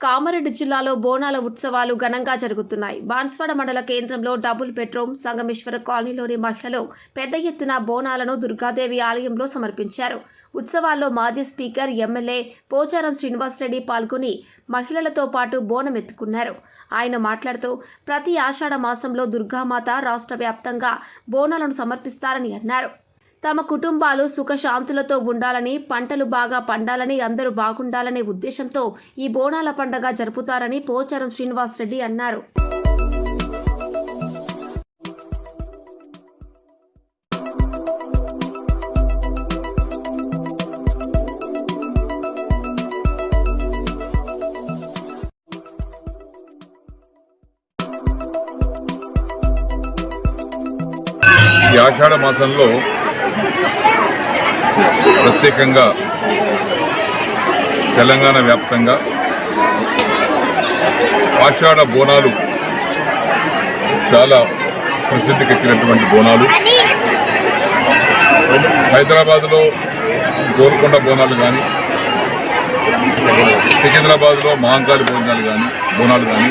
కామారెడ్డి జిల్లాలో బోనాల ఉత్సవాలు ఘనంగా జరుగుతున్నాయి. బాన్స్వాడ మండల కేంద్రంలో డబుల్ బెడ్రూమ్ సంగమేశ్వర కాలనీలోని మహిళలు పెద్ద ఎత్తున బోనాలను దుర్గాదేవి ఆలయంలో సమర్పించారు. ఉత్సవాల్లో మాజీ స్పీకర్ ఎమ్మెల్యే పోచారం శ్రీనివాసరెడ్డి పాల్గొని మహిళలతో పాటు బోనం ఎత్తుకున్నారు. ఆయన మాట్లాడుతూ ప్రతి ఆషాఢ మాసంలో దుర్గామాత రాష్ట్ర వ్యాప్తంగా బోనాలను సమర్పిస్తారని అన్నారు. తమ కుటుంబాలు సుఖశాంతులతో ఉండాలని పంటలు బాగా పండాలని అందరూ బాగుండాలనే ఉద్దేశంతో ఈ బోనాల పండగ జరుపుతారని పోచారం శ్రీనివాసరెడ్డి అన్నారు. ఈ ఆషాఢ మాసంలో ప్రత్యేకంగా తెలంగాణ వ్యాప్తంగా ఆషాఢ బోనాలు చాలా ప్రసిద్ధికెక్కినటువంటి బోనాలు. హైదరాబాద్లో గోల్కొండ బోనాలు కానీ సికింద్రాబాద్లో మహంకాళి బోనాలు కానీ బోనాలు కానీ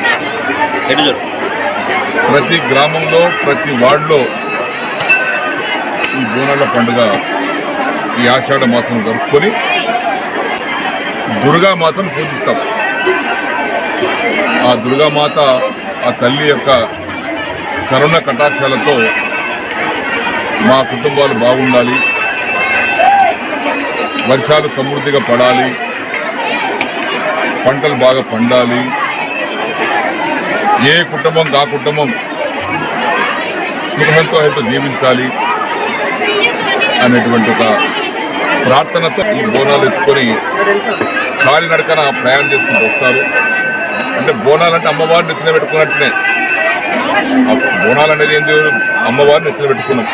ప్రతి గ్రామంలో ప్రతి వార్డులో ఈ బోనాల పండుగ ఈ ఆషాఢ మాసం జరుపుకొని దుర్గామాతను పూజిస్తాం. ఆ దుర్గామాత ఆ తల్లి యొక్క కరుణ కటాక్షాలతో మా కుటుంబాలు బాగుండాలి. వర్షాలు సమృద్ధిగా పడాలి. పంటలు బాగా పండాలి. ఏ కుటుంబం కా కుటుంబం సుఖంతో అయితే జీవించాలి. అనేటువంటి ఒక ప్రార్థనతో ఈ బోనాలు ఎత్తుకొని కాలినడకన ప్రయాణం చేసుకుంటూ వస్తారు. అంటే బోనాలు అంటే అమ్మవారిని ఎత్తున పెట్టుకున్నట్టునే. బోనాలు అనేది ఏంది అమ్మవారిని ఎత్తున పెట్టుకున్నాం.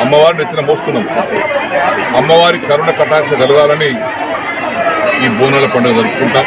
అమ్మవారిని ఎత్తున మోస్తున్నాం. అమ్మవారి కరుణ కటాక్ష కలగాలని ఈ బోనాల పండుగ జరుపుకుంటాం.